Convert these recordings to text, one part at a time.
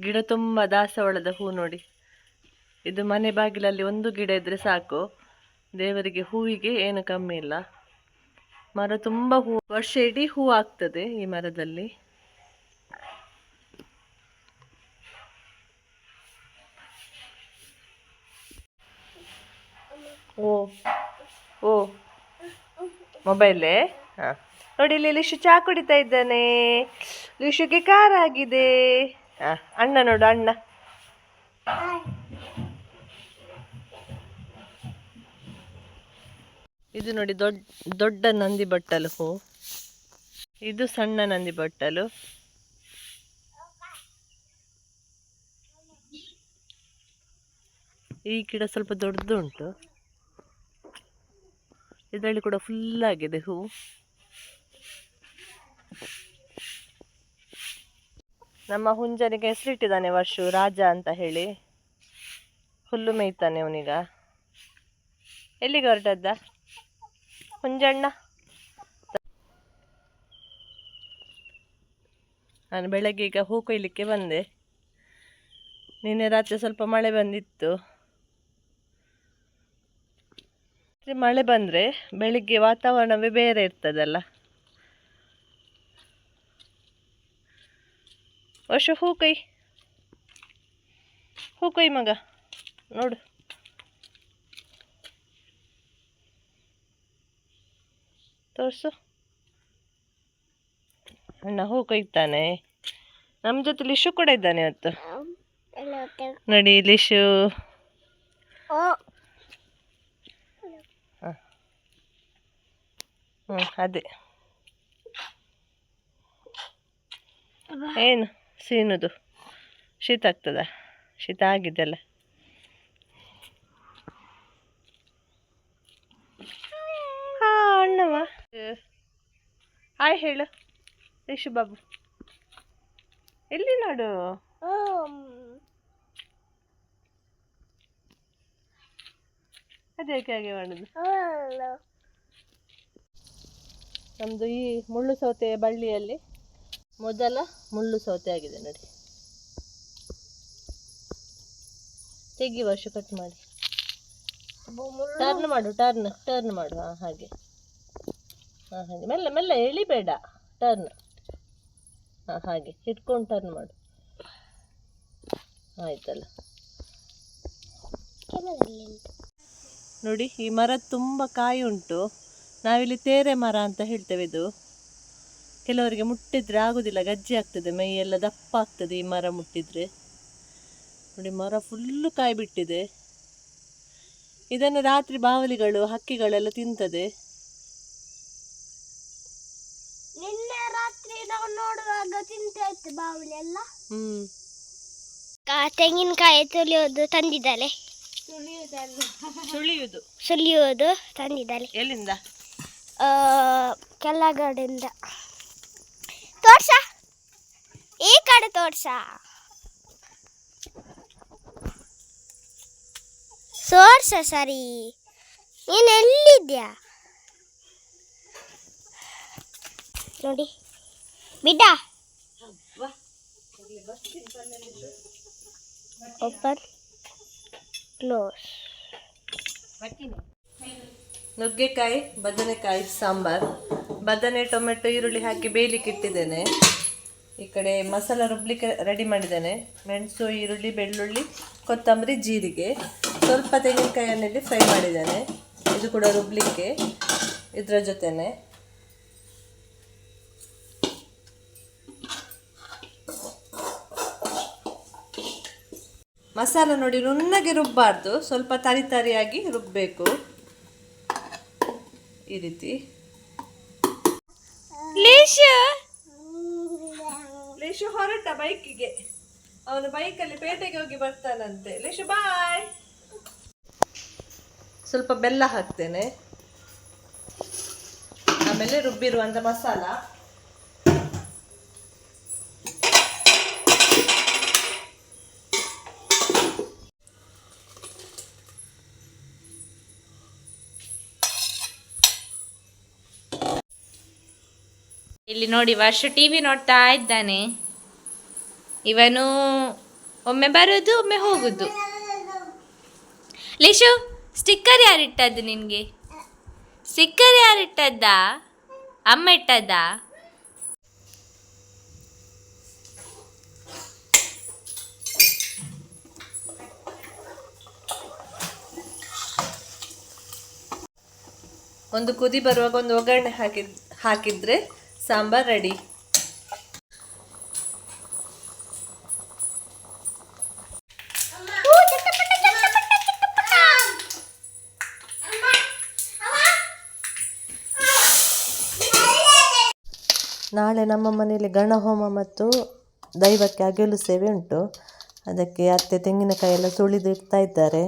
ಗಿಡ ತುಂಬ ದಾಸವಾಳದ ಹೂ ನೋಡಿ. ಇದು ಮನೆ ಬಾಗಿಲಲ್ಲಿ ಒಂದು ಗಿಡ ಇದ್ರೆ ಸಾಕು. ದೇವರಿಗೆ ಹೂವಿಗೆ ಏನು ಕಮ್ಮಿ ಇಲ್ಲ. ಮರ ತುಂಬ ಹೂ, ವರ್ಷ ಇಡೀ ಹೂ ಆಗ್ತದೆ ಈ ಮರದಲ್ಲಿ. ಓ ಓ ಮೊಬೈಲೇ ಹಾ. ನೋಡಿ, ಇಲ್ಲಿ ಲಿಶು ಚಾ ಕುಡಿತಾ ಇದ್ದಾನೆ. ಲಿಶುಗೆ ಖಾರ ಆಗಿದೆ. ಅಣ್ಣ ನೋಡು, ಅಣ್ಣ. ಇದು ನೋಡಿ ದೊಡ್ಡ ದೊಡ್ಡ ನಂದಿ ಬಟ್ಟಲು ಹೂ. ಇದು ಸಣ್ಣ ನಂದಿ ಬಟ್ಟಲು. ಈ ಗಿಡ ಸ್ವಲ್ಪ ದೊಡ್ಡದುಂಟು. ಇದರಲ್ಲಿ ಕೂಡ ಫುಲ್ ಆಗಿದೆ ಹೂ. ನಮ್ಮ ಹುಂಜನಿಗೆ ಹೆಸರಿಟ್ಟಿದ್ದಾನೆ ವರ್ಷು, ರಾಜ ಅಂತ ಹೇಳಿ. ಹುಲ್ಲು ಮೇಯ್ತಾನೆ ಅವನೀಗ. ಎಲ್ಲಿಗೆ ಹೊರಟದ್ದ? ಹುಂಜಣ್ಣ? ನಾನು ಬೆಳಗ್ಗೆ ಈಗ ಹೂ ಕೊಯ್ಲಿಕ್ಕೆ ಬಂದೆ. ನಿನ್ನೆ ರಾತ್ರಿ ಸ್ವಲ್ಪ ಮಳೆ ಬಂದಿತ್ತು. ಮಳೆ ಬಂದರೆ ಬೆಳಿಗ್ಗೆ ವಾತಾವರಣವೇ ಬೇರೆ ಇರ್ತದಲ್ಲ. ವರ್ಷ ಹೂ ಕೈ. ಹೂ ಕೈ ಮಗ. ನೋಡು. ತೋರಿಸು. ಅಣ್ಣ ಹೂ ಕೊಯ್ತಾನೆ ನಮ್ಮ ಜೊತೆ ಲಿಶು ಕೂಡ ಇದ್ದಾನೆ ಇವತ್ತು. ನೋಡಿ ಲಿಶು ಹ್ಞೂ ಅದೇ. ಏನು? ಸೀನುದು. ಶೀತ ಆಗ್ತದ? ಶೀತ ಆಗಿದೆಲ್ಲ ಹಾ ಅಣ್ಣವ ಹಾಯ್ ಹೇಳು. ರಿಷು ಬಾಬು ಎಲ್ಲಿ ನೋಡು? ಅದಕ್ಕೆ ಹಾಗೆ ಮಾಡುದು? ನಮ್ಮದು ಈ ಮುಳ್ಳು ಸೌತೆಯ ಬಳ್ಳಿಯಲ್ಲಿ ಮೊದಲ ಮುಳ್ಳು ಸೌತೆ ಆಗಿದೆ ನೋಡಿ. ತೆಗಿ ವರ್ಷ ಕಟ್ ಮಾಡಿ. ಟರ್ನ್ ಮಾಡು ಟರ್ನ್ ಟರ್ನ್ ಮಾಡು. ಹಾಂ ಹಾಗೆ. ಹಾಂ ಹಾಗೆ. ಮೆಲ್ಲ ಮೆಲ್ಲ ಎಳಿಬೇಡ. ಟರ್ನ್ ಹಾಂ ಹಾಗೆ. ಹಿಡ್ಕೊಂಡು ಟರ್ನ್ ಮಾಡು. ಆಯ್ತಲ್ಲ. ನೋಡಿ ಈ ಮರ ತುಂಬ ಕಾಯಿ ಉಂಟು ನಾವಿಲ್ಲಿ ತೇರೆ ಮರ ಅಂತ ಹೇಳ್ತೇವೆ ಇದು. ಕೆಲವರಿಗೆ ಮುಟ್ಟಿದ್ರೆ ಆಗುದಿಲ್ಲ ಗಜ್ಜಿ ಆಗ್ತದೆ ಮೈ ಎಲ್ಲ ದಪ್ಪ ಆಗ್ತದೆ ಈ ಮರ ಮುಟ್ಟಿದ್ರೆ. ನೋಡಿ ಮರ ಫುಲ್ಲು ಕಾಯಿ ಬಿಟ್ಟಿದೆ ಇದನ್ನು ರಾತ್ರಿ ಬಾವಲಿಗಳು ಹಕ್ಕಿಗಳೆಲ್ಲ ತಿಂತದೆ. ನಿನ್ನೆ ರಾತ್ರಿ ನಾವು ನೋಡುವಾಗ ತಿಂತ ಇತ್ತು ಬಾವಲಿ ಎಲ್ಲ. ಹ್ಮ್. ತೆಂಗಿನಕಾಯಿ ತುಳಿಯೋದು ತಂದಿದ್ದಾಳೆ. ಸುಳಿಯುವುದು ಸುಲಿಯೋದು ತಂದಿದ್ದಾಳೆ. ಎಲ್ಲಿಂದ? ಆ, ಕೆಳಗಡೆಯಿಂದ. ಈ ಕಡೆ ತೋರ್ಸ. ತೋರ್ಸ ಸರಿ. ನೀನು ಎಲ್ಲಿದ್ಯಾ? ನೋಡಿ ಬಿಡ ಓಪನ್ ಕ್ಲೋಸ್ ನುಗ್ಗೆಕಾಯಿ, ಬದನೆಕಾಯಿ, ಸಾಂಬಾರ್. ಬದನೆ, ಟೊಮೆಟೊ, ಈರುಳ್ಳಿ ಹಾಕಿ ಬೇಯಲಿಕ್ಕೆ ಇಟ್ಟಿದ್ದೇನೆ. ಈ ಕಡೆ ಮಸಾಲ ರುಬ್ಲಿಕ್ಕೆ ರೆಡಿ ಮಾಡಿದ್ದೇನೆ. ಮೆಣಸು, ಈರುಳ್ಳಿ, ಬೆಳ್ಳುಳ್ಳಿ, ಕೊತ್ತಂಬರಿ, ಜೀರಿಗೆ. ಸ್ವಲ್ಪ ತೆಂಗಿನಕಾಯಿಯಲ್ಲಿ ಫ್ರೈ ಮಾಡಿದ್ದೇನೆ. ಇದು ಕೂಡ ರುಬ್ಲಿಕ್ಕೆ ಇದರ ಜೊತೆನೆ. ಮಸಾಲ ನೋಡಿ ನುಣ್ಣಗೆ ರುಬ್ಬಾರ್ದು. ಸ್ವಲ್ಪ ತರಿ ತರಿಯಾಗಿ ರುಬ್ಬಬೇಕು ಈ ರೀತಿ. ಲೀಶು ಹೊರಟ ಬೈಕಿಗೆ. ಅವನು ಬೈಕಲ್ಲಿ ಪೇಟೆಗೆ ಹೋಗಿ ಬರ್ತಾನಂತೆ. ಲೇಶು, ಬಾಯ್. ಸ್ವಲ್ಪ ಬೆಲ್ಲ ಹಾಕ್ತೇನೆ. ಆಮೇಲೆ ರುಬ್ಬಿರುವಂಥ ಮಸಾಲ. ಇಲ್ಲಿ ನೋಡಿ, ವರ್ಷ ಟಿ ವಿ ನೋಡ್ತಾ ಇದ್ದಾನೆ. ಇವನು ಒಮ್ಮೆ ಬರೋದು, ಒಮ್ಮೆ ಹೋಗುದು. ಲಿಶು ಸ್ಟಿಕ್ಕರ್ ಯಾರಿಟ್ಟದ್ದು ನಿನಗೆ? ಸ್ಟಿಕ್ಕರ್ ಯಾರಿಟ್ಟದ್ದ ಅಮ್ಮ ಇಟ್ಟದ್ದ? ಒಂದು ಕುದಿ ಬರುವಾಗ ಒಂದು ಒಗ್ಗರಣೆ ಹಾಕಿದ್, ಹಾಕಿದ್ರೆ ಸಾಂಬಾರ್ ರೆಡಿ ನಾಳೆ ನಮ್ಮ ಮನೆಯಲ್ಲಿ ಗಣಹೋಮ ಮತ್ತು ದೈವಕ್ಕೆ ಅಗೆಲು ಸೇವೆ ಉಂಟು. ಅದಕ್ಕೆ ಅತ್ತೆ ತೆಂಗಿನಕಾಯಿ ಎಲ್ಲ ಸುಳಿದು ಇಡ್ತಾ ಇದ್ದಾರೆ.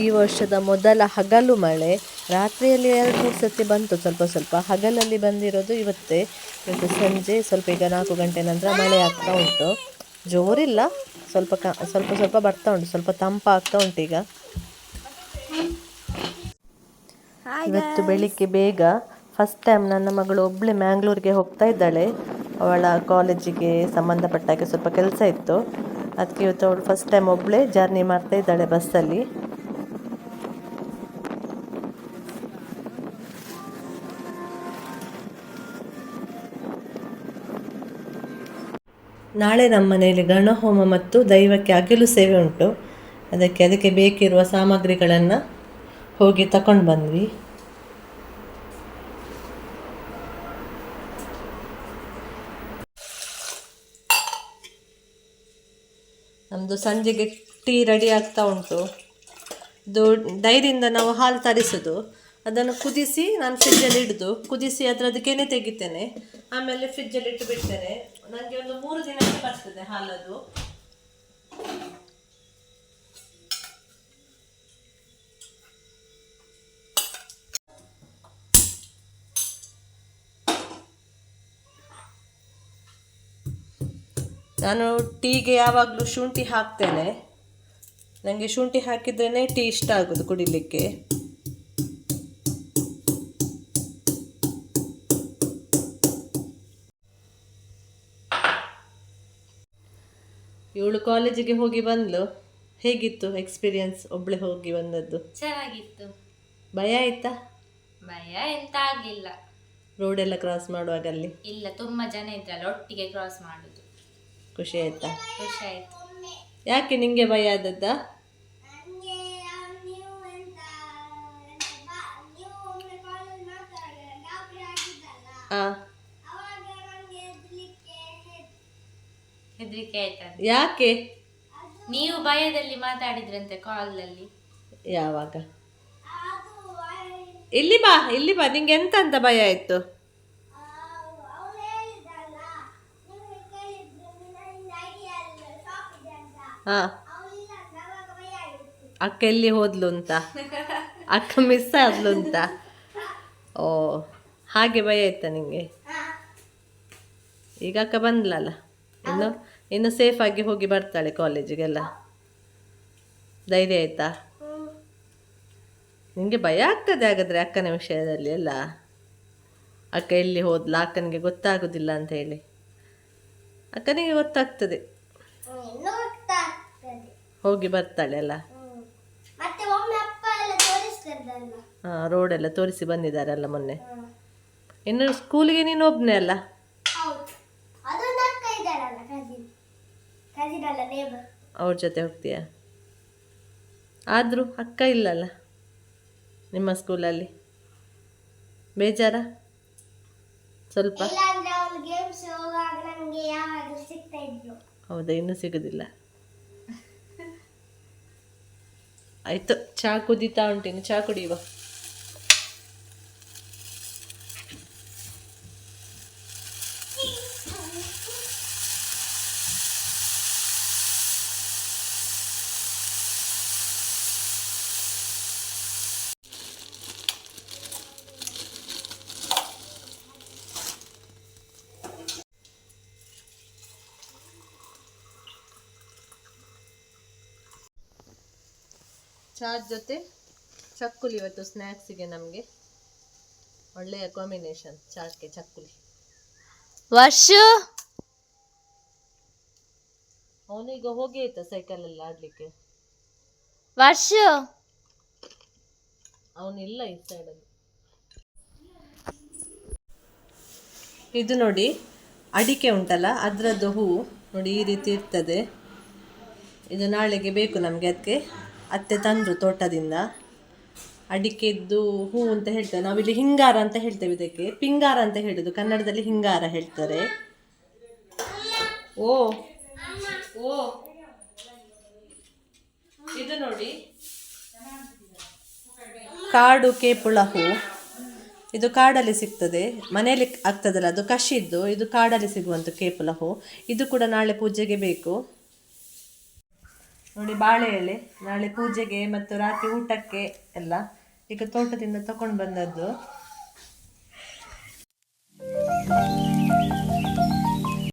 ಈ ವರ್ಷದ ಮೊದಲ ಹಗಲು ಮಳೆ. ರಾತ್ರಿಯಲ್ಲಿ ಎರಡು ಮೂರು ಸತಿ ಬಂತು ಸ್ವಲ್ಪ ಸ್ವಲ್ಪ. ಹಗಲಲ್ಲಿ ಬಂದಿರೋದು ಇವತ್ತೇ. ಇವತ್ತು ಸಂಜೆ ಸ್ವಲ್ಪ ಈಗ ನಾಲ್ಕು ಗಂಟೆ ನಂತರ ಮಳೆ ಆಗ್ತಾ ಉಂಟು. ಜೋರಿಲ್ಲ ಸ್ವಲ್ಪ ಕ ಸ್ವಲ್ಪ ಸ್ವಲ್ಪ ಬರ್ತಾ ಉಂಟು ಸ್ವಲ್ಪ ತಂಪಾಗ್ತಾ ಉಂಟು ಈಗ. ಇವತ್ತು ಬೆಳಿಗ್ಗೆ ಬೇಗ ಫಸ್ಟ್ ಟೈಮ್ ನನ್ನ ಮಗಳು ಒಬ್ಳೆ ಮ್ಯಾಂಗ್ಳೂರಿಗೆ ಹೋಗ್ತಾ ಇದ್ದಾಳೆ. ಅವಳ ಕಾಲೇಜಿಗೆ ಸಂಬಂಧಪಟ್ಟಾಗೆ ಸ್ವಲ್ಪ ಕೆಲಸ ಇತ್ತು. ಅದಕ್ಕೆ ಇವತ್ತು ಅವಳು ಫಸ್ಟ್ ಟೈಮ್ ಒಬ್ಳೆ ಜರ್ನಿ ಮಾಡ್ತಾ ಇದ್ದಾಳೆ ಬಸ್ಸಲ್ಲಿ ನಾಳೆ ನಮ್ಮ ಮನೆಯಲ್ಲಿ ಗಣಹೋಮ ಮತ್ತು ದೈವಕ್ಕೆ ಅಗಿಲು ಸೇವೆ ಉಂಟು. ಅದಕ್ಕೆ ಅದಕ್ಕೆ ಬೇಕಿರುವ ಸಾಮಗ್ರಿಗಳನ್ನು ಹೋಗಿ ತಕೊಂಡು ಬಂದ್ವಿ. ನಮ್ಮದು ಸಂಜೆಗೆ ಟೀ ರೆಡಿ ಆಗ್ತಾ ಉಂಟು. ಇದು ಡೈರಿಯಿಂದ ನಾವು ಹಾಲು ತರಿಸೋದು. ಅದನ್ನು ಕುದಿಸಿ ನಾನು ಫ್ರಿಜ್ಜಲ್ಲಿ ಹಿಡಿದು ಕುದಿಸಿ ಅದರದ್ದು ಕೆನೆ ತೆಗಿತೇನೆ. ಆಮೇಲೆ ಫ್ರಿಜ್ಜಲ್ಲಿ ಇಟ್ಟು ಬಿಡ್ತೇನೆ. ನನಗೆ ಒಂದು ಮೂರು ದಿನಕ್ಕೆ ಬರ್ತದೆ ಹಾಲದು. ನಾನು ಟೀಗೆ ಯಾವಾಗಲೂ ಶುಂಠಿ ಹಾಕ್ತೇನೆ. ನನಗೆ ಶುಂಠಿ ಹಾಕಿದ್ರೇ ಟೀ ಇಷ್ಟ ಆಗೋದು ಕುಡಿಲಿಕ್ಕೆ. ಇವಳು ಕಾಲೇಜಿಗೆ ಹೋಗಿ ಬಂದ್ಲು. ಹೇಗಿತ್ತು ಎಕ್ಸ್ಪೀರಿಯನ್ಸ್ ಒಬ್ಳೆ ಹೋಗಿ ಬಂದದ್ದು? ಚೆನ್ನಾಗಿತ್ತು. ಭಯ ಆಯ್ತಾ? ಭಯ ಎಂತ ಆಗ್ಲಿಲ್ಲ ಎಲ್ಲ ಕ್ರಾಸ್ ಮಾಡುವಾಗ ಅಲ್ಲಿ? ಇಲ್ಲ ತುಂಬಾ ಜನ ಇದ್ರಲ್ಲ ಒಟ್ಟಿಗೆ ಕ್ರಾಸ್ ಮಾಡುದು. ಖುಷಿ ಆಯ್ತಾ? ಖುಷಿ ಆಯ್ತು. ಯಾಕೆ ನಿಂಗೆ ಭಯ ಆದದ್ದ? ನನಗೆ ಹೆದರಿಕೆ ಆಯ್ತಾ? ಯಾಕೆ? ನೀವು ಭಯದಲ್ಲಿ ಮಾತಾಡಿದ್ರಂತೆ ಕಾಲ್ನಲ್ಲಿ. ಯಾವಾಗ? ಇಲ್ಲಿ ಬಾ ಇಲ್ಲಿ ಬಾ ನಿಂಗೆ ಎಂತ ಅಂತ ಭಯ ಆಯ್ತು? ಹಾ. ಅಕ್ಕ ಎಲ್ಲಿ ಹೋದ್ಲು ಅಂತ? ಅಕ್ಕ ಮಿಸ್ ಆದ್ಲು ಅಂತ? ಓ ಹಾಗೆ ಭಯ ಆಯ್ತಾ ನಿಂಗೆ? ಈಗ ಅಕ್ಕ ಬಂದ್ಲಲ್ಲ? ಇನ್ನು? ಇನ್ನು ಸೇಫ್ ಆಗಿ ಹೋಗಿ ಬರ್ತಾಳೆ ಕಾಲೇಜಿಗೆಲ್ಲ ಧೈರ್ಯ ಆಯ್ತಾ? ನಿಮಗೆ ಭಯ ಆಗ್ತದೆ ಹಾಗಾದರೆ ಅಕ್ಕನ ವಿಷಯದಲ್ಲಿ ಎಲ್ಲ? ಅಕ್ಕ ಎಲ್ಲಿ ಹೋದ್ಲ? ಅಕ್ಕನಿಗೆ ಗೊತ್ತಾಗೋದಿಲ್ಲ ಅಂತ ಹೇಳಿ. ಅಕ್ಕನಿಗೆ ಗೊತ್ತಾಗ್ತದೆ. ಹೋಗಿ ಬರ್ತಾಳೆ ಅಲ್ಲ? ಹಾಂ ರೋಡೆಲ್ಲ ತೋರಿಸಿ ಬಂದಿದ್ದಾರಲ್ಲ ಮೊನ್ನೆ. ಇನ್ನು ಸ್ಕೂಲಿಗೆ ನೀನು ಒಬ್ಬನೇ ಅಲ್ಲ? ಅವ್ರ ಜೊತೆ ಹೋಗ್ತೀಯಾ? ಆದರೂ ಅಕ್ಕ ಇಲ್ಲಲ್ಲ ನಿಮ್ಮ ಸ್ಕೂಲಲ್ಲಿ? ಬೇಜಾರ? ಸ್ವಲ್ಪ? ಹೌದಾ ಇನ್ನೂ ಸಿಗೋದಿಲ್ಲ? ಆಯಿತು ಚಹಾ ಕುದೀತಾ ಉಂಟೇನು ಚಹಾ ಕುಡಿಯುವ? ಚಹಾ ಜೊತೆ ಚಕ್ಕುಲಿ ಇವತ್ತು ಸ್ನ್ಯಾಕ್ಸಿಗೆ ನಮಗೆ ಒಳ್ಳೆಯ ಕಾಂಬಿನೇಷನ್ ಚಾಟ್ಗೆ ಚಕ್ಕುಲಿ. ವರ್ಷು? ಅವನೀಗ ಹೋಗಿ ಆಯ್ತಾ ಸೈಕಲಲ್ಲಿ ಆಡ್ಲಿಕ್ಕೆ. ವರ್ಷ? ಅವನಿಲ್ಲ ಈ ಸೈಡಲ್ಲಿ ಇದು ನೋಡಿ ಅಡಿಕೆ ಉಂಟಲ್ಲ ಅದರದ್ದು ಹೂ ನೋಡಿ ಈ ರೀತಿ ಇರ್ತದೆ. ಇದು ನಾಳೆಗೆ ಬೇಕು ನಮಗೆ ಅದಕ್ಕೆ ಅತ್ತೆ ತಂದರು ತೋಟದಿಂದ. ಅಡಿಕೆದ್ದು ಹೂ ಅಂತ ಹೇಳ್ತೇವೆ. ನಾವಿಲ್ಲಿ ಹಿಂಗಾರ ಅಂತ ಹೇಳ್ತೇವೆ ಇದಕ್ಕೆ. ಪಿಂಗಾರ ಅಂತ ಹೇಳೋದು. ಕನ್ನಡದಲ್ಲಿ ಹಿಂಗಾರ ಹೇಳ್ತಾರೆ. ಓ. ಓ. ಇದು ನೋಡಿ. ಕಾಡು ಕೇಪುಳ ಹೂ. ಇದು ಕಾಡಲ್ಲಿ ಸಿಗ್ತದೆ. ಮನೆಯಲ್ಲಿ ಆಗ್ತದಲ್ಲ, ಅದು ಕಷಿದ್ದು ಇದು ಕಾಡಲ್ಲಿ ಸಿಗುವಂಥ ಕೇಪುಲ ಹೂ. ಇದು ಕೂಡ ನಾಳೆ ಪೂಜೆಗೆ ಬೇಕು. ನೋಡಿ ಬಾಳೆ ಎಳೆ ನಾಳೆ ಪೂಜೆಗೆ ಮತ್ತು ರಾತ್ರಿ ಊಟಕ್ಕೆ ಎಲ್ಲ ಈಗ ತೋಟದಿಂದ ತಗೊಂಡು ಬಂದದ್ದು.